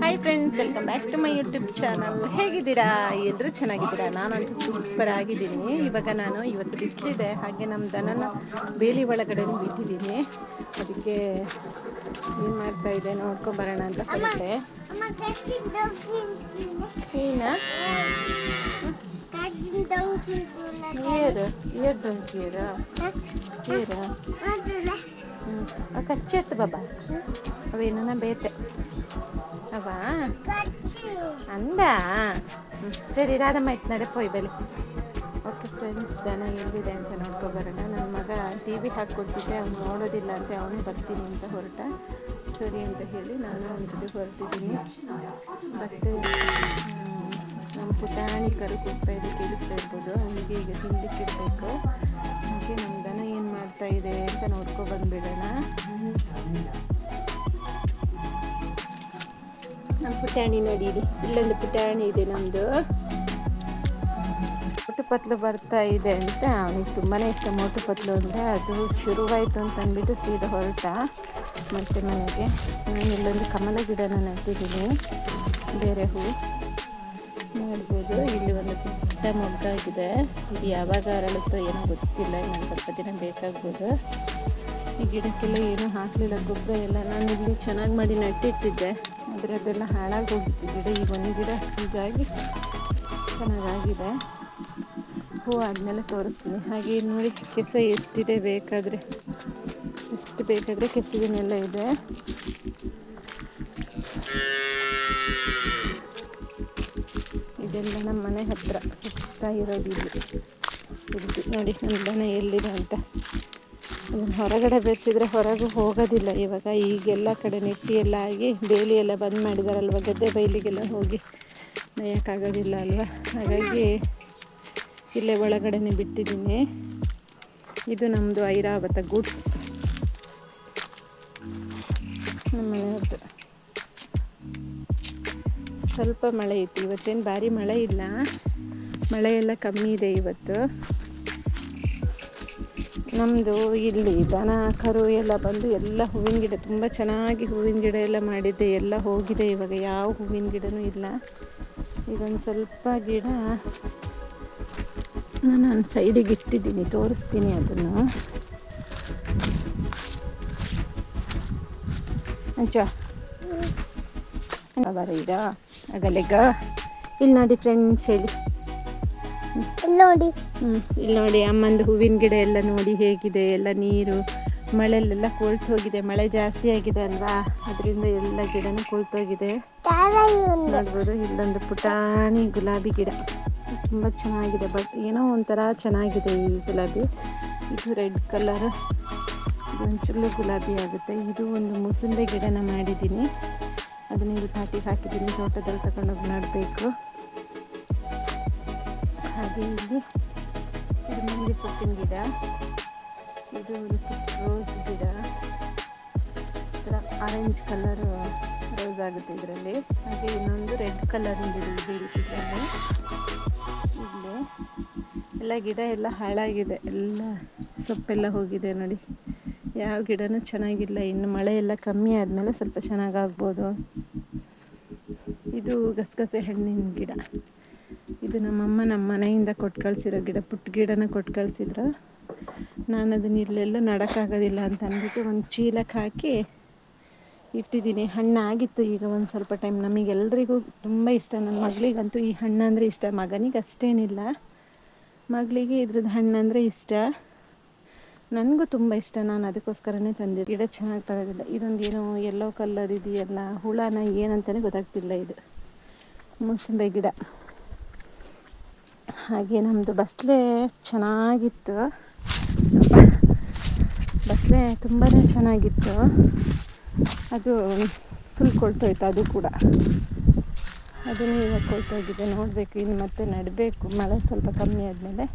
Hi friends welcome back to my YouTube channel ಹೇಗಿದ್ದೀರಾ? ಎಲ್ಲರೂ ಚೆನ್ನಾಗಿದ್ದೀರಾ? ನಾನಂತೂ ಸೂಪರ್ ಆಗಿದ್ದೀನಿ. ಇವಾಗ ನಾನು ಇವತ್ತು ಬಿಸಿಲಿದೆ. ಹಾಗೆ ನಮ್ಮ ದನನ ಬೇಲಿ ಒಳಗಡೆ ಬಿಟ್ಟಿದ್ದೀನಿ. ಅದಕ್ಕೆ ಏನು ಮಾಡ್ತಾ ಇದೆ ನೋಡ್ಕೊಂಬರೋಣ ಅಂತ ಹೊರಟೆ ಏನಾ? ಏರು ಏರ್ ಡೊಂಕಿ ಏರ ಏರ ಹ್ಞೂ ಕಚ್ಚೆತ್ತು ಬಾಬಾ ಅವೇನ ಬೇತೆ. ಅವಾ ಅಂದ. ಸರಿ, ರಾಧಮ್ಮ ಇತ್ತು ನಡೆ, ಪೋಯ್ ಬೆಲೆ ಓಕೆ ಫ್ರೆಂಡ್ಸ್ ದನ ಎಲ್ಲಿದೆ ಅಂತ ನೋಡ್ಕೊಬರೋಣ ನನ್ನ ಮಗ ಟಿ ವಿ ಹಾಕ್ಕೊಡ್ತಿದ್ದೆ, ಅವ್ನು ನೋಡೋದಿಲ್ಲ ಅಂತ ಅವನು ಬರ್ತೀನಿ ಅಂತ ಹೊರಟ. ಸರಿ ಅಂತ ಹೇಳಿ ನಾನು ಅವನ ಜೊತೆ ಹೊರಟಿದ್ದೀನಿ. ಬಟ್ ನಮ್ಮ ಪುಟಾಣಿ ಕರು ಕೊಡ್ತಾ ಇದೆ, ಕೇಳಿಸ್ತಾ ಇರ್ಬೋದು. ಅವನಿಗೆ ಈಗ ತಿನ್ಲಿಕ್ಕೆ ಇರಬೇಕು ಹಾಗೆ ನಮ್ಮ ದನ ಏನು ಮಾಡ್ತಾ ಇದೆ ಅಂತ ನೋಡ್ಕೊ ಬಂದ್ಬಿಡೋಣ. ನಮ್ಮ ಪುಟಾಣಿ ನೋಡಿ ಇಲ್ಲಿ. ಇಲ್ಲೊಂದು ಪುಟಾಣಿ ಇದೆ ನಮ್ಮದು ಮೋಟು ಪತ್ಲು ಬರ್ತಾ ಇದೆ ಅಂತ ಅವನಿಗೆ ತುಂಬಾ ಇಷ್ಟ ಮೋಟು ಪತ್ಲು ಅಂದರೆ ಅದು ಶುರುವಾಯಿತು ಅಂತ ಅಂದ್ಬಿಟ್ಟು ಸೀದಾ ಹೊರಟ ಮತ್ತೆ ಮನೆಗೆ. ನಾನು ಇಲ್ಲೊಂದು ಕಮಲ ಗಿಡನ ನೆಟ್ಟಿದ್ದೀನಿ. ಬೇರೆ ಹೂ. ನೋಡ್ಬೋದು, ಇಲ್ಲಿ ಒಂದು ಪುಟ್ಟ ಮೊಗ್ಗಾಗಿದೆ ಇದು ಯಾವಾಗ ಅರಳುತ್ತೋ ಏನೋ ಗೊತ್ತಿಲ್ಲ, ಇನ್ನೊಂದು ಸ್ವಲ್ಪ ದಿನ ಬೇಕಾಗ್ಬೋದು. ಈ ಗಿಡಕ್ಕೆಲ್ಲ ಏನೂ ಹಾಕಲಿಲ್ಲ, ಗೊಬ್ಬರ ಎಲ್ಲ. ನಾನು ಇಲ್ಲಿ ಚೆನ್ನಾಗಿ ಮಾಡಿ ನೆಟ್ಟಿಟ್ಟಿದ್ದೆ. ಆದರೆ ಅದೆಲ್ಲ ಹಾಳಾಗಿ ಹೋಗಿತ್ತು ಗಿಡ. ಈ ಒಂದು ಗಿಡ ಹೀಗಾಗಿ ಚೆನ್ನಾಗಾಗಿದೆ. ಹೂ ಆದಮೇಲೆ ತೋರಿಸ್ತೀನಿ. ಹಾಗೆ ನೋಡಿ, ಕೆಸ ಎಷ್ಟಿದೆ ಬೇಕಾದರೆ. ಎಷ್ಟು ಬೇಕಾದರೆ ಕೆಸಗಿನೆಲ್ಲ ಇದೆ. ಇದೆಲ್ಲ ನಮ್ಮ ಮನೆ ಹತ್ರ ಸುತ್ತ ಇರೋದು ಇಲ್ಲಿ ನೋಡಿ, ನಮ್ಮ ದನ ಎಲ್ಲಿದೆ ಅಂತ. ಅದನ್ನು ಹೊರಗಡೆ ಬೆಳೆಸಿದ್ರೆ ಹೊರಗೆ ಹೋಗೋದಿಲ್ಲ. ಇವಾಗ ಈಗೆಲ್ಲ ಕಡೆ ನೆಟ್ಟಿ ಎಲ್ಲ ಆಗಿ ಬೇಲಿ ಎಲ್ಲ ಬಂದ್ ಮಾಡಿದಾರಲ್ವ, ಗದ್ದೆ ಬೈಲಿಗೆಲ್ಲ ಹೋಗಿ ಮೇಯೋಕ್ಕಾಗೋದಿಲ್ಲ ಅಲ್ವಾ? ಹಾಗಾಗಿ ಇಲ್ಲೇ ಒಳಗಡೆನೆ ಬಿಟ್ಟಿದ್ದೀನಿ. ಇದು ನಮ್ಮದು ಐರಾವತ ಗೂಡ್ಸ್. ನಮ್ಮ ಮನೆಯವ್ರದ್ದು ಸ್ವಲ್ಪ ಮಳೆ ಇತ್ತು ಇವತ್ತೇನು ಭಾರಿ ಮಳೆ ಇಲ್ಲ. ಮಳೆ ಎಲ್ಲ ಕಮ್ಮಿ ಇದೆ ಇವತ್ತು. ನಮ್ಮದು ಇಲ್ಲಿ ದನ ಕರು ಎಲ್ಲ ಬಂದು ಎಲ್ಲ ಹೂವಿನ ಗಿಡ ತುಂಬ ಚೆನ್ನಾಗಿ ಹೂವಿನ ಗಿಡ ಎಲ್ಲ ಮಾಡಿದ್ದೆ, ಎಲ್ಲ ಹೋಗಿದೆ, ಇವಾಗ ಯಾವ ಹೂವಿನ ಗಿಡನೂ ಇಲ್ಲ. ಇದೊಂದು ಸ್ವಲ್ಪ ಗಿಡ ನಾನು ಸೈಡಿಗೆ ಇಟ್ಟಿದ್ದೀನಿ, ತೋರಿಸ್ತೀನಿ ಅದನ್ನು. ಅಂಚ ಈಗ ಆಗಲೆಗ ಇಲ್ಲಿ ನೋಡಿ ಫ್ರೆಂಡ್ಸ್ ಹೇಳಿ. ನೋಡಿ. ಹ್ಮ್ ಇಲ್ಲಿ ನೋಡಿ ಅಮ್ಮಂದು ಹೂವಿನ ಗಿಡ ಎಲ್ಲ ನೋಡಿ ಹೇಗಿದೆ ಎಲ್ಲ ನೀರು ಮಳೆಲೆಲ್ಲ ಕೊಳ್ತು ಹೋಗಿದೆ ಮಳೆ ಜಾಸ್ತಿ ಆಗಿದೆ ಅಲ್ವಾ? ಅದರಿಂದ ಎಲ್ಲ ಗಿಡನೂ ಕೊಳ್ತೋಗಿದೆ. ನೋಡ್ಬೋದು ಇಲ್ಲೊಂದು ಪುಟಾಣಿ ಗುಲಾಬಿ ಗಿಡ. ತುಂಬ ಚೆನ್ನಾಗಿದೆ ಬಟ್ ಏನೋ ಒಂಥರ ಚೆನ್ನಾಗಿದೆ ಈ ಗುಲಾಬಿ. ಇದು ರೆಡ್ ಕಲರ್ ಇದೊಂಚೂರು ಗುಲಾಬಿ ಆಗುತ್ತೆ. ಇದು ಒಂದು ಮುಸುಂಬೆ ಗಿಡನ ಮಾಡಿದ್ದೀನಿ. ಅದನ್ನ ಇಲ್ಲಿ ಪಾಟಿಗೆ ಹಾಕಿದ್ದೀನಿ ತೋಟದಲ್ಲಿ ತಗೊಂಡೋಗಿ ನೆಡಬೇಕು. ಹಾಗೆ ಇಲ್ಲಿ ಇದು ಮುಂದೆ ಸೊಪ್ಪಿನ ಗಿಡ, ಇದು ಒಂದು ರೋಸ್ ಗಿಡ. ಥರ ಆರೆಂಜ್ ಕಲರ್ ರೋಸ್ ಆಗುತ್ತೆ ಇದರಲ್ಲಿ. ಹಾಗೆ ಇನ್ನೊಂದು ರೆಡ್ ಕಲರ್ ಗಿಡ ಇದೆ ಇದರಲ್ಲಿ. ಇಲ್ಲಿ ಎಲ್ಲ ಗಿಡ ಎಲ್ಲ ಹಾಳಾಗಿದೆ. ಎಲ್ಲ ಸೊಪ್ಪೆಲ್ಲ ಹೋಗಿದೆ ನೋಡಿ. ಯಾವ ಗಿಡನೂ ಚೆನ್ನಾಗಿಲ್ಲ. ಇನ್ನು ಮಳೆ ಎಲ್ಲ ಕಮ್ಮಿ ಆದಮೇಲೆ ಸ್ವಲ್ಪ ಚೆನ್ನಾಗಾಗ್ಬೋದು. ಇದು ಗಸಗಸೆ ಹಣ್ಣಿನ ಗಿಡ. ಇದು ನಮ್ಮಮ್ಮ ನಮ್ಮ ಮನೆಯಿಂದ ಕೊಟ್ಟು ಕಳಿಸಿರೋ ಗಿಡ, ಪುಟ್ಟ ಗಿಡನ ಕೊಟ್ಟು ಕಳಿಸಿದ್ರು. ನಾನು ಅದನ್ನ ಇಲ್ಲೆಲ್ಲೂ ನಡೋಕ್ಕಾಗೋದಿಲ್ಲ ಅಂತ ಅಂದ್ಬಿಟ್ಟು ಒಂದು ಚೀಲಕ್ಕೆ ಹಾಕಿ ಇಟ್ಟಿದ್ದೀನಿ. ಹಣ್ಣಾಗಿತ್ತು ಈಗ ಒಂದು ಸ್ವಲ್ಪ ಟೈಮ್ ನಮಗೆಲ್ಲರಿಗೂ ತುಂಬ ಇಷ್ಟ. ನನ್ನ ಮಗಳಿಗಂತೂ ಈ ಹಣ್ಣಂದರೆ ಇಷ್ಟ. ಮಗನಿಗೆ ಅಷ್ಟೇನಿಲ್ಲ. ಮಗಳಿಗೆ ಇದ್ರದ್ದು ಹಣ್ಣು ಅಂದರೆ ಇಷ್ಟ. ನನಗೂ ತುಂಬ ಇಷ್ಟ. ನಾನು ಅದಕ್ಕೋಸ್ಕರನೇ ತಂದೆ ಗಿಡ. ಚೆನ್ನಾಗಿ ತರೋದಿಲ್ಲ ಇದೊಂದು ಏನೋ ಯೆಲ್ಲೋ ಕಲರ್ ಇದೆಯಲ್ಲ, ಹುಳನ ಏನಂತಲೇ ಗೊತ್ತಾಗ್ತಿಲ್ಲ ಇದು. ಮೂಸಂಬೆ ಗಿಡ. ಹಾಗೆ ನಮ್ಮದು ಬಸ್ಲೆ ಚೆನ್ನಾಗಿತ್ತು. ಬಸ್ಲೆ ತುಂಬಾ ಚೆನ್ನಾಗಿತ್ತು. ಅದು ಫುಲ್ ಕೊಳ್ತೋಯ್ತು ಅದು ಕೂಡ. ಅದನ್ನು ಇವಾಗ ಕೊಳ್ತೋಗಿದೆ, ನೋಡಬೇಕು. ಇನ್ನು ಮತ್ತೆ ನಡಬೇಕು. ಮಳೆ ಸ್ವಲ್ಪ ಕಮ್ಮಿ ಆದಮೇಲೆ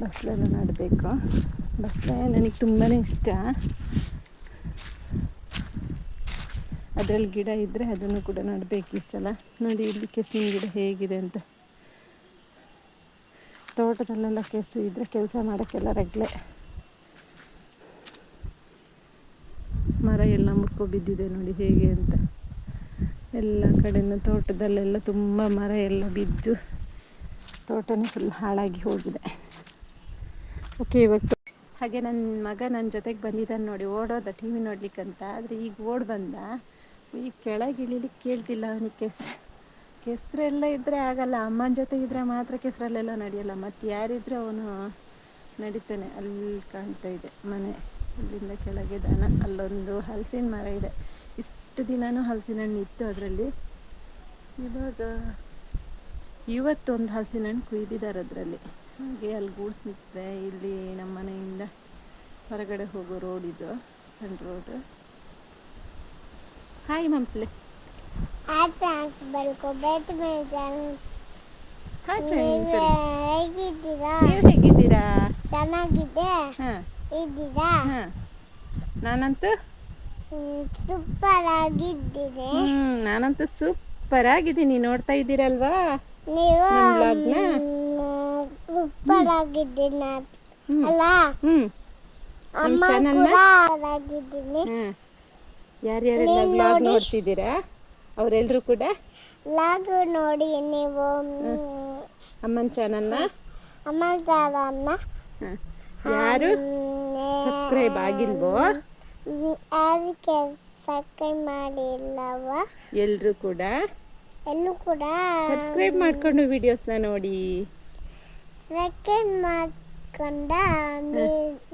ಬಸ್ಲೆಲ್ಲ ನಡಬೇಕು. ಬಸ್ಲೆ ನನಗೆ ತುಂಬಾ ಇಷ್ಟ. ಅದರಲ್ಲಿ ಗಿಡ ಇದ್ದರೆ ಅದನ್ನು ಕೂಡ ನಡಬೇಕು ಈ ಸಲ. ನೋಡಿ ಇಲ್ಲಿ ಕೆಸಿನ ಗಿಡ ಹೇಗಿದೆ ಅಂತ. ತೋಟದಲ್ಲೆಲ್ಲ ಕೆಸು ಇದ್ದರೆ ಕೆಲಸ ಮಾಡೋಕ್ಕೆಲ್ಲ ರಗ್ಲೆ ಮರ ಎಲ್ಲ ಮುಟ್ಕೊ ಬಿದ್ದಿದೆ ನೋಡಿ ಹೇಗೆ ಅಂತ. ಎಲ್ಲ ಕಡೆನೂ ತೋಟದಲ್ಲೆಲ್ಲ ತುಂಬ ಮರ ಎಲ್ಲ ಬಿದ್ದು ತೋಟನೇ ಫುಲ್ ಹಾಳಾಗಿ ಹೋಗಿದೆ. ಓಕೆ ಇವತ್ತು ಹಾಗೆ ನನ್ನ ಮಗ ನನ್ನ ಜೊತೆಗೆ ಬಂದಿದ್ದಾನೆ ನೋಡಿ, ಓಡೋದ ಟಿ ವಿ ನೋಡ್ಲಿಕ್ಕಂತ. ಆದರೆ ಈಗ ಓಡ್ ಬಂದ. ಈಗ ಕೆಳಗೆ ಇಳಿಲಿಕ್ಕೆ ಕೇಳ್ತಿಲ್ಲ ಅವನಿಗೆ ಕೆಸರೆಲ್ಲ ಇದ್ದರೆ ಆಗಲ್ಲ. ಅಮ್ಮನ ಜೊತೆ ಇದ್ದರೆ ಮಾತ್ರ ಕೆಸರಲ್ಲೆಲ್ಲ ನಡೆಯಲ್ಲ. ಮತ್ತು ಯಾರಿದ್ರೆ ಅವನು ನಡೀತಾನೆ. ಅಲ್ಲಿ ಕಾಣ್ತಾ ಇದೆ ಮನೆ. ಇಲ್ಲಿಂದ ಕೆಳಗೆ ದನ. ಅಲ್ಲೊಂದು ಹಲಸಿನ ಮರ ಇದೆ. ಇಷ್ಟು ದಿನನೂ ಹಲಸಿನ ಹಣ್ಣು ಇತ್ತು ಅದರಲ್ಲಿ. ಇವಾಗ ಇವತ್ತೊಂದು ಹಲಸಿನ ಹಣ್ಣು ಕುಯ್ದಿದ್ದಾರೆ ಅದರಲ್ಲಿ. ಹಾಗೆ ಅಲ್ಲಿ ಗೂಡ್ಸ್ ನಿಂತಿದೆ. ಇಲ್ಲಿ ನಮ್ಮ ಮನೆಯಿಂದ ಹೊರಗಡೆ ಹೋಗೋ ರೋಡ್ ಇದು. ಸಣ್ಣ ರೋಡ್ ಹಾಯ್ ಮಂಪ್ಲೆ ಹಾಯ್ ಫ್ರೆಂಡ್ಸ್ ಹೇಗಿದ್ದೀರಾ? ನೀವು ಹೇಗಿದ್ದೀರಾ? ಚೆನ್ನಾಗಿದೆ ಇದ್ದೀರಾ? ನಾನಂತೂ? ಸೂಪರ್ ಆಗಿದ್ದೀರಿ. ಹ್ಞೂ ನಾನಂತೂ ಸೂಪರ್ ಆಗಿದ್ದೀನಿ. ನೋಡ್ತಾ ಇದ್ದೀರಲ್ವಾ? ನೀವು? ಸೂಪರ್ ಆಗಿದ್ದೀನಿ ಅಲ್ಲ? ಅಮ್ಮ? ಕೂಡ ಆಗಿದ್ದೀನಿ. ಯಾರ್ಯಾರೆಲ್ಲ ಬ್ಲಾಗ್ ನೋಡಿ. ನೋಡ್ತಿದ್ದೀರಾ? ಅವರೆಲ್ಲರೂ ಕೂಡ? ಲಾಗ್ ನೋಡಿ ನೀವು. ಅಮ್ಮನ ಚಾನಲ್ನ? ಅಮ್ಮನ ಹಾಂ. ಯಾರು? ಸಬ್ಸ್ಕ್ರೈಬ್ ಆಗಿಲ್ವೋ? ಅದಕ್ಕೆ ಸಬ್ಸ್ಕ್ರೈಬ್ ಮಾಡಿಲ್ಲವ? ಎಲ್ಲರೂ ಕೂಡ? ಎಲ್ಲೂ ಕೂಡ. ಸಬ್ಸ್ಕ್ರೈಬ್ ಮಾಡ್ಕೊಂಡು ವಿಡಿಯೋಸ್ನ ನೋಡಿ. ಸೆಕೆಂಡ್ ಮಾಡ್ಕೊಂಡ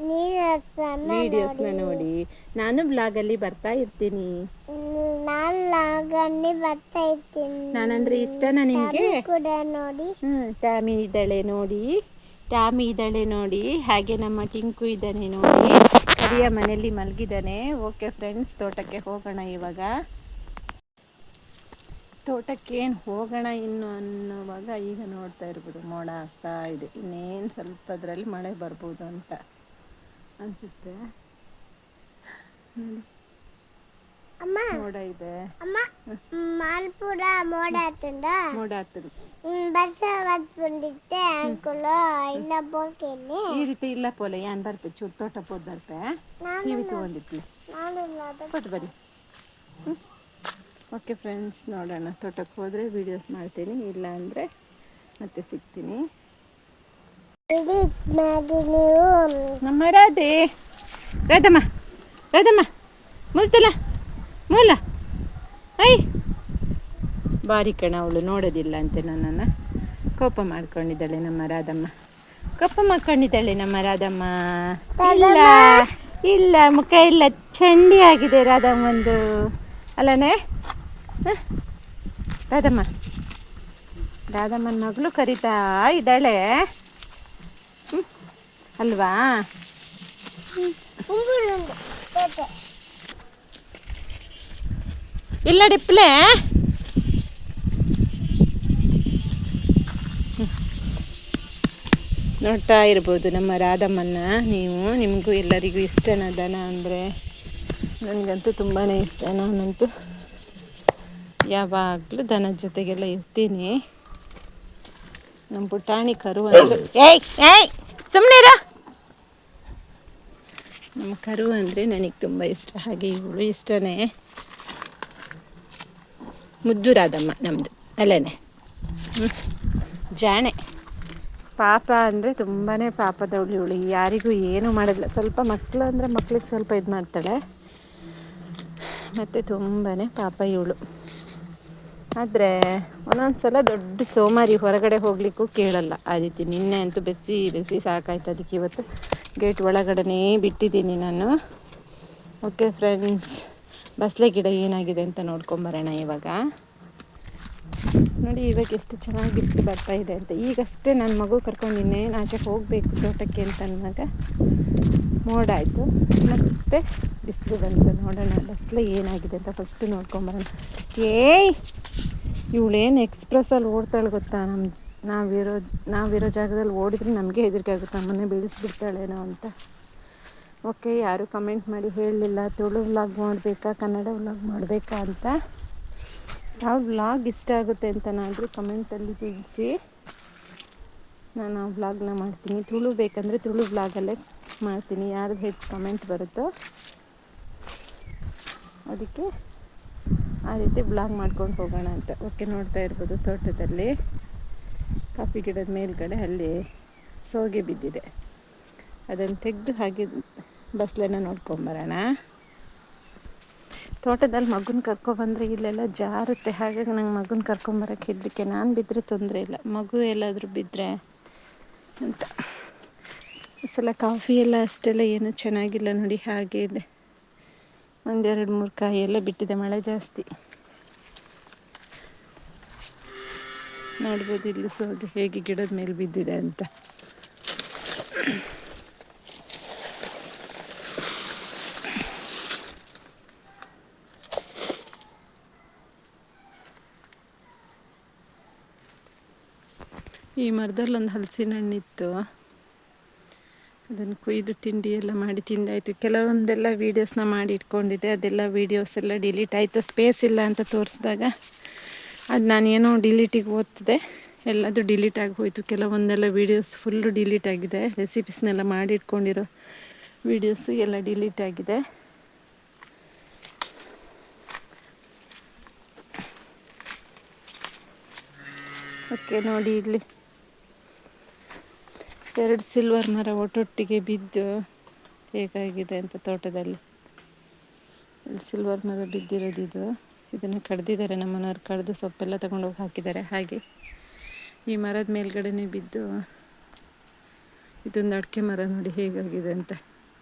ನೀರಸನ್ನ ವಿಡಿಯೋಸ್ನ ನೋಡಿ. ನಾನು ಬ್ಲಾಗಲ್ಲಿ ಬರ್ತಾ ಇರ್ತೀನಿ. ನಾನು ಲಾಗಣ್ಣಿ ಬರ್ತಾ ಇರ್ತೀನಿ. ನಾನಂದ್ರೆ ಇಷ್ಟನಾ ನಿಮಗೆ? ಕೂಡ ನೋಡಿ. ಹ್ಮ್ ಟ್ಯಾಮಿ ಇದ್ದಾಳೆ ನೋಡಿ. ಟ್ಯಾಮಿ ಇದ್ದಾಳೆ ನೋಡಿ. ಹಾಗೆ ನಮ್ಮ ಟಿಂಕು ಇದ್ದಾನೆ ನೋಡಿ. ಕರಿಯ ಮನೆಯಲ್ಲಿ ಮಲಗಿದ್ದಾನೆ. ಓಕೆ ಫ್ರೆಂಡ್ಸ್ ತೋಟಕ್ಕೆ ಹೋಗೋಣ ಇವಾಗ. ತೋಟಕ್ಕೆ ಏನು ಹೋಗೋಣ ಇನ್ನು ಅನ್ನುವಾಗ ಈಗ ನೋಡ್ತಾ ಇರ್ಬೋದು. ಮೋಡ ಆಗ್ತಾ ಇದೆ. ಇನ್ನೇನು ಸ್ವಲ್ಪದ್ರಲ್ಲಿ ಮಳೆ ಬರ್ಬೋದು ಅಂತ ಅನಿಸುತ್ತೆ. ಅಮ್ಮ. ಮೋಡ ಇದೆ. ಅಮ್ಮ ಮಾಲ್ಪುರ ಮೋಡ ಆತಂಡ ಮೋಡ ಆಗ್ತದೆ ಬಸ್ ಬಂದಿತ್ತೆ ಅಂಕುಲು. ಇಲ್ಲ ಬೋಕೇನಿ ಈ ರೀತಿ ಇಲ್ಲ ಪೋಲೆ ಏನ್ ಬರ್ತೆ? ಚೂರು ತೋಟ ಪೋದ್ ಬರ್ತೆ. ತಗೊಂಡಿತ್ತು ನಾನು ಇಲ್ಲ ಕೊಟ್ಟು ಬನ್ನಿ. ಓಕೆ ಫ್ರೆಂಡ್ಸ್, ನೋಡೋಣ. ತೋಟಕ್ಕೆ ಹೋದರೆ ವೀಡಿಯೋಸ್ ಮಾಡ್ತೀನಿ. ಇಲ್ಲ ಅಂದರೆ ಮತ್ತೆ ಸಿಗ್ತೀನಿ. ನಮ್ಮ ರಾಧೆ. ರಾಧಮ್ಮ ರಾಧಮ್ಮ, ಮುಲ್ತಲ, ಮೂಲ. ಐ. ಬಾರಿ ಕಣ, ಅವಳು ನೋಡೋದಿಲ್ಲ ಅಂತೆ ನನ್ನನ್ನು. ಕೋಪ ಮಾಡ್ಕೊಂಡಿದ್ದಾಳೆ ನಮ್ಮ ರಾಧಮ್ಮ. ಕೋಪ ಮಾಡ್ಕೊಂಡಿದ್ದಾಳೆ ನಮ್ಮ ರಾಧಮ್ಮ. ಇಲ್ಲ ಇಲ್ಲ, ಮುಖ ಇಲ್ಲ ಚಂಡಿ ಆಗಿದೆ ರಾಧಮ್ಮಂದು ಅಲ್ಲನೇ? ರಾಧಮ್ಮ ರಾಧಮ್ಮನ ಮಗಳು ಕರಿತಾ ಇದ್ದಾಳೆ. ಅಲ್ವಾ? ಇಲ್ಲ ಡಿಪ್ಲೆ. ನೋಡ್ತಾ ಇರ್ಬೋದು ನಮ್ಮ ರಾಧಮ್ಮನ್ನ ನೀವು, ನಿಮಗೂ ಎಲ್ಲರಿಗೂ ಇಷ್ಟನ ದನ ಅಂದರೆ ನನಗಂತೂ ತುಂಬಾ ಇಷ್ಟ. ನಾನಂತೂ ಯಾವಾಗಲೂ ದನ ಜೊತೆಗೆಲ್ಲ ಇರ್ತೀನಿ. ನಮ್ಮ ಪುಟಾಣಿ ಕರು ಅಂದರೆ ಏಯ್ ಏಯ್ ಸುಮ್ಮನೆ ನಮ್ಮ ಕರು ಅಂದರೆ ನನಗೆ ತುಂಬ ಇಷ್ಟ. ಹಾಗೆ ಇವಳು ಇಷ್ಟನೇ. ಮುದ್ದು ರಾಧಮ್ಮ ನಮ್ಮದು ಅಲ್ಲೇ ಜಾಣೆ. ಪಾಪ ಅಂದರೆ ತುಂಬಾ ಪಾಪದವಳು ಇವಳು. ಯಾರಿಗೂ ಏನೂ ಮಾಡೋದಿಲ್ಲ ಸ್ವಲ್ಪ ಮಕ್ಕಳು ಅಂದರೆ ಮಕ್ಳಿಗೆ ಸ್ವಲ್ಪ ಇದು ಮಾಡ್ತಾಳೆ. ಮತ್ತು ತುಂಬಾ ಪಾಪ ಇವಳು. ಆದರೆ ಒಂದೊಂದು ಸಲ ದೊಡ್ಡ ಸೋಮಾರಿ ಹೊರಗಡೆ ಹೋಗ್ಲಿಕ್ಕೂ ಕೇಳಲ್ಲ. ಆ ರೀತಿ ನಿನ್ನೆ ಅಂತೂ ಬೆಸಿ ಬೆಸಿ ಸಾಕಾಯ್ತು ಅದಕ್ಕೆ ಇವತ್ತು ಗೇಟ್ ಒಳಗಡೆನೇ ಬಿಟ್ಟಿದ್ದೀನಿ ನಾನು. ಓಕೆ ಫ್ರೆಂಡ್ಸ್ ಬಸಳೆ ಗಿಡ ಏನಾಗಿದೆ ಅಂತ ನೋಡ್ಕೊಂಬರೋಣ ಇವಾಗ. ನೋಡಿ ಇವಾಗ ಎಷ್ಟು ಚೆನ್ನಾಗಿ ಬಿಸಿಲು ಬರ್ತಾ ಇದೆ ಅಂತ. ಈಗಷ್ಟೇ ನನ್ನ ಮಗು ಕರ್ಕೊಂಡು ಇನ್ನೇನು ಆಚೆ ಹೋಗಬೇಕು ತೋಟಕ್ಕೆ ಅಂತ ಅನ್ನುವಾಗ ಮೋಡ ಆಯಿತು. ಮತ್ತೆ ಬಿಸಿಲು ಬಂತು. ನೋಡೋಣ, ಬಸ್ಲೆ ಏನಾಗಿದೆ ಅಂತ ಫಸ್ಟ್ ನೋಡ್ಕೊಂಬರೋಣ. ಏಯ್! ಇವಳೇನು ಎಕ್ಸ್ಪ್ರೆಸ್ಸಲ್ಲಿ ಓಡ್ತಾಳೆ ಗೊತ್ತಾ? ನಮ್ಮ ನಾವಿರೋ ನಾವಿರೋ ಜಾಗದಲ್ಲಿ ಓಡಿದ್ರೆ ನಮಗೆ ಹೆದರಿಕೆ ಆಗುತ್ತೆ ನಮ್ಮನ್ನೇ ಬೀಳಿಸ್ಬಿಡ್ತಾಳೇನೋ ಅಂತ. ಓಕೆ ಯಾರು ಕಮೆಂಟ್ ಮಾಡಿ ಹೇಳಲಿಲ್ಲ. ತುಳು ವ್ಲಾಗ್ ಮಾಡಬೇಕಾ? ಕನ್ನಡ ವ್ಲಾಗ್ ಮಾಡಬೇಕಾ ಅಂತ. ಯಾವ ವ್ಲಾಗ್ ಇಷ್ಟ ಆಗುತ್ತೆ ಅಂತನಾದರೂ ಕಮೆಂಟಲ್ಲಿ ತಿಳಿಸಿ. ನಾನು ಆ ವ್ಲಾಗ್ನ ಮಾಡ್ತೀನಿ. ತುಳು ಬೇಕಂದರೆ ತುಳು ವ್ಲಾಗಲ್ಲೇ ಮಾಡ್ತೀನಿ. ಯಾರ್ದು ಹೆಚ್ಚು ಕಮೆಂಟ್ ಬರುತ್ತೋ ಅದಕ್ಕೆ ಆ ರೀತಿ ಬ್ಲಾಗ್ ಮಾಡ್ಕೊಂಡು ಹೋಗೋಣ ಅಂತ. ಓಕೆ ನೋಡ್ತಾ ಇರ್ಬೋದು ತೋಟದಲ್ಲಿ. ಕಾಫಿ ಗಿಡದ ಮೇಲ್ಗಡೆ ಅಲ್ಲಿ ಸೋಗೆ ಬಿದ್ದಿದೆ. ಅದನ್ನು ತೆಗೆದು ಹಾಗೆ ಬಸ್ಲೆನ ನೋಡ್ಕೊಂಬರೋಣ ತೋಟದಲ್ಲಿ ಮಗುನ ಕರ್ಕೊಬಂದರೆ ಇಲ್ಲೆಲ್ಲ ಜಾರುತ್ತೆ. ಹಾಗಾಗಿ ನಂಗೆ ಮಗುನ ಕರ್ಕೊಂಬರಕ್ಕೆ ಹೆದರಿಕೆ. ನಾನು ಬಿದ್ದರೆ ತೊಂದರೆ ಇಲ್ಲ. ಮಗು ಎಲ್ಲಾದರೂ ಬಿದ್ದರೆ ಅಂತ. ಸಲ ಕಾಫಿ ಎಲ್ಲ ಅಷ್ಟೆಲ್ಲ ಏನು ಚೆನ್ನಾಗಿಲ್ಲ ನೋಡಿ, ಹಾಗೆ ಇದೆ. ಒಂದೆರಡು ಮೂರು ಕಾಯಿ ಎಲ್ಲ ಬಿಟ್ಟಿದೆ, ಮಳೆ ಜಾಸ್ತಿ. ನೋಡ್ಬೋದು ಇಲ್ಲಿ ಸೋಗೆ ಹೇಗೆ ಗಿಡದ ಮೇಲೆ ಬಿದ್ದಿದೆ ಅಂತ. ಈ ಮರದಲ್ಲಿ ಒಂದು ಹಲಸಿನ ಹಣ್ಣಿತ್ತು ಅದನ್ನು ಕುಯ್ದು ತಿಂಡಿ ಎಲ್ಲ ಮಾಡಿ ತಿಂದಾಯಿತು. ಕೆಲವೊಂದೆಲ್ಲ ವೀಡಿಯೋಸ್ನ ಮಾಡಿ ಇಟ್ಕೊಂಡಿದ್ದೆ. ಅದೆಲ್ಲ ವೀಡಿಯೋಸ್ ಎಲ್ಲ ಡಿಲೀಟ್ ಆಯಿತು. ಸ್ಪೇಸ್ ಇಲ್ಲ ಅಂತ ತೋರಿಸಿದಾಗ ಅದು ನಾನೇನೋ ಡಿಲೀಟಿಗೆ ಓದ್ತಿದೆ ಎಲ್ಲದು ಡಿಲೀಟ್ ಆಗಿ ಹೋಯಿತು. ಕೆಲವೊಂದೆಲ್ಲ ವೀಡಿಯೋಸ್ ಫುಲ್ಲು ಡಿಲೀಟ್ ಆಗಿದೆ. ರೆಸಿಪೀಸ್ನೆಲ್ಲ ಮಾಡಿ ಇಟ್ಕೊಂಡಿರೋ ವೀಡಿಯೋಸು ಎಲ್ಲ ಡಿಲೀಟ್ ಆಗಿದೆ. ಓಕೆ ನೋಡಿ ಇಲ್ಲಿ. ಎರಡು ಸಿಲ್ವರ್ ಮರ ಒಟ್ಟೊಟ್ಟಿಗೆ ಬಿದ್ದು ಹೇಗಾಗಿದೆ ಅಂತ ತೋಟದಲ್ಲಿ. ಸಿಲ್ವರ್ ಮರ ಬಿದ್ದಿರೋದಿದು ಇದು. ಇದನ್ನು ಕಡ್ದಿದ್ದಾರೆ ನಮ್ಮನವ್ರು. ಕಡ್ದು ಸೊಪ್ಪೆಲ್ಲ ತಗೊಂಡೋಗಿ ಹಾಕಿದ್ದಾರೆ. ಹಾಗೆ ಈ ಮರದ ಮೇಲ್ಗಡೆ ಬಿದ್ದು ಇದೊಂದು ಅಡಿಕೆ ಮರ ನೋಡಿ ಹೇಗಾಗಿದೆ ಅಂತ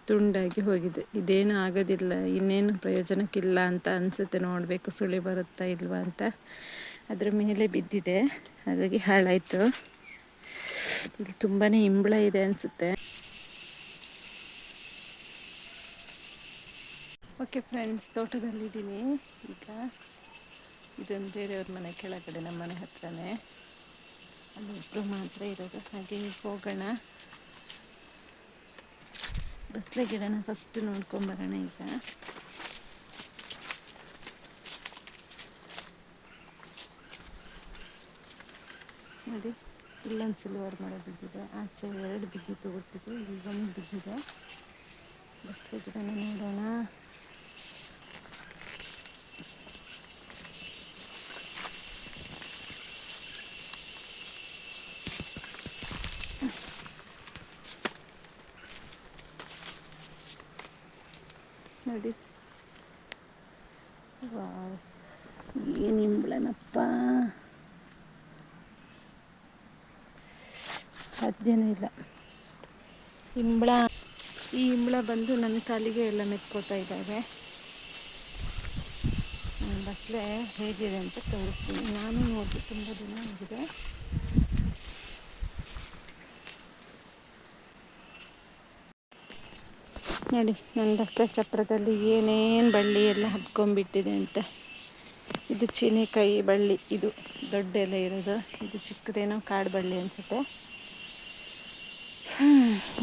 ತುಂಡಾಗಿ ಹೋಗಿದೆ. ಇದೇನು ಆಗೋದಿಲ್ಲ. ಇನ್ನೇನು ಪ್ರಯೋಜನಕ್ಕಿಲ್ಲ ಅಂತ ಅನಿಸುತ್ತೆ. ನೋಡಬೇಕು ಸುಳಿ ಬರುತ್ತಾ ಇಲ್ವಾ ಅಂತ. ಅದರ ಮೇಲೆ ಬಿದ್ದಿದೆ. ಹಾಗಾಗಿ ಹಾಳಾಯಿತು. ಇಲ್ಲಿ ತುಂಬಾ ಇಂಬಳ ಇದೆ ಅನಿಸುತ್ತೆ. ಓಕೆ ಫ್ರೆಂಡ್ಸ್ ತೋಟದಲ್ಲಿದ್ದೀನಿ. ಈಗ ಇದೊಂದು ಬೇರೆಯವ್ರ ಮನೆ ಕೆಳಗಡೆ ನಮ್ಮ ಮನೆ ಹತ್ರನೇ. ಅಲ್ಲಿ ಇಬ್ಬರು ಮಾತ್ರ ಇರೋದು. ಹಾಗೆ ಹೋಗೋಣ. ಬಸ್ಲೆ ಗಿಡನ ಫಸ್ಟ್ ನೋಡ್ಕೊಂಬರೋಣ ಈಗ. ನೋಡಿ. ಇಲ್ಲೊಂದು ಸಿಲ್ವರ್ ಮರ ಬಿದ್ದಿದೆ. ಆಚೆ ಎರಡು ಬಿದ್ದಿತ್ತು ಒಟ್ಟಿಗೆ ಒಂದು ಬಿದ್ದಿದೆ ಬಸ್ಲೆ ಗಿಡನ ನೋಡೋಣ. ನೋಡಿ. ಏನು ಇಂಬ್ಳನಪ್ಪ ಸಾಧ್ಯನೇ ಇಲ್ಲ. ಇಂಬಳ, ಈ ಇಂಬಳ ಬಂದು ನನ್ನ ಕಾಲಿಗೆ ಎಲ್ಲ ಮೆತ್ಕೋತಾ ಇದ್ದಾವೆ. ನನ್ನ ಬಸ್ಲೆ ಹೇಗಿದೆ ಅಂತ ತೋರಿಸ್ತೀನಿ. ನಾನು ನೋಡಿ ತುಂಬ ದಿನ ಆಗಿದೆ. ನೋಡಿ, ನನ್ನ ಬಸ್ಲೆ ಚಪ್ರದಲ್ಲಿ ಏನೇನು ಬಳ್ಳಿ ಎಲ್ಲ ಹಬ್ಕೊಂಡ್ಬಿಟ್ಟಿದೆ ಅಂತ. ಇದು ಚೀನಿಕಾಯಿ ಬಳ್ಳಿ. ಇದು ದೊಡ್ಡ ಎಲೆ ಇರೋದು. ಇದು ಚಿಕ್ಕದೇನೋ ಕಾಡು ಬಳ್ಳಿ ಅನಿಸುತ್ತೆ.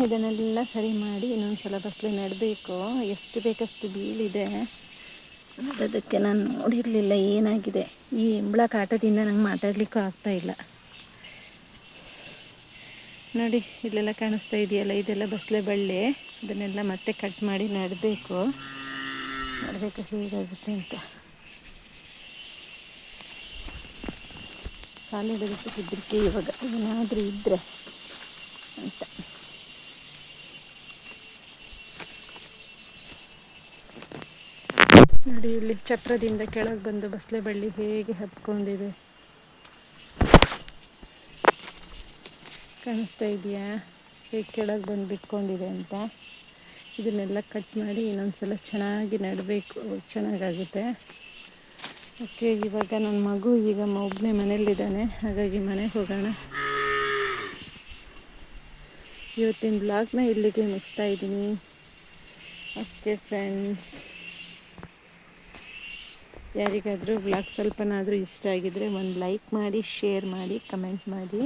ಇದನ್ನೆಲ್ಲ ಸರಿ ಮಾಡಿ ಇನ್ನೊಂದು ಸಲ ಬಸ್ಲೆ ನೆಡಬೇಕು. ಎಷ್ಟು ಬೇಕಷ್ಟು ಬೀಳಿದೆ. ಅದಕ್ಕೆ ನಾನು ನೋಡಿರಲಿಲ್ಲ ಏನಾಗಿದೆ. ಈ ಇಂಬಳ ಕಾಟದಿಂದ ನಂಗೆ ಮಾತಾಡಲಿಕ್ಕೂ ಆಗ್ತಾಯಿಲ್ಲ ನೋಡಿ, ಇಲ್ಲೆಲ್ಲ ಕಾಣಿಸ್ತಾ ಇದೆಯಲ್ಲ, ಇದೆಲ್ಲ ಬಸ್ಲೆ ಬಳ್ಳಿ. ಇದನ್ನೆಲ್ಲ ಮತ್ತೆ ಕಟ್ ಮಾಡಿ ನೆಡಬೇಕು. ನೋಡಬೇಕು ಹೇಗಾಗುತ್ತೆ ಅಂತ. ಕಾಲಿಡೋದಕ್ಕೆ ಹೆದರಿಕೆ ಇವಾಗ. ಏನಾದರೂ ಇದ್ದರೆ ಅಂತ ನೋಡಿ, ಇಲ್ಲಿ ಚಕ್ರದಿಂದ ಕೆಳಗೆ ಬಂದು ಬಸಳೆ ಬಳ್ಳಿ ಹೇಗೆ ಹಬ್ಕೊಂಡಿದೆ ಕಾಣಿಸ್ತಾ ಇದೆಯಾ? ಹೇಗೆ ಕೆಳಗೆ ಬಂದು ಬಿಟ್ಕೊಂಡಿದೆ ಅಂತ? ಇದನ್ನೆಲ್ಲ ಕಟ್ ಮಾಡಿ ಇನ್ನೊಂದ್ಸಲ ಚೆನ್ನಾಗಿ ನೆಡಬೇಕು, ಚೆನ್ನಾಗಾಗುತ್ತೆ. ಓಕೆ, ಇವಾಗ ನನ್ನ ಮಗು ಈಗ ಒಬ್ಬನೇ ಮನೇಲಿದ್ದಾನೆ ಹಾಗಾಗಿ ಮನೆಗೆ ಹೋಗೋಣ. ಇವತ್ತಿನ ಬ್ಲಾಗ್ನ ಇಲ್ಲಿಗೆ ಮುಗಿಸ್ತಾ ಇದ್ದೀನಿ. ಓಕೆ ಫ್ರೆಂಡ್ಸ್ ಯಾರಿಗಾದರೂ ಬ್ಲಾಗ್ ಸ್ವಲ್ಪನಾದರೂ ಇಷ್ಟ ಆಗಿದ್ದರೆ ಒಂದು ಲೈಕ್ ಮಾಡಿ ಶೇರ್ ಮಾಡಿ ಕಮೆಂಟ್ ಮಾಡಿ.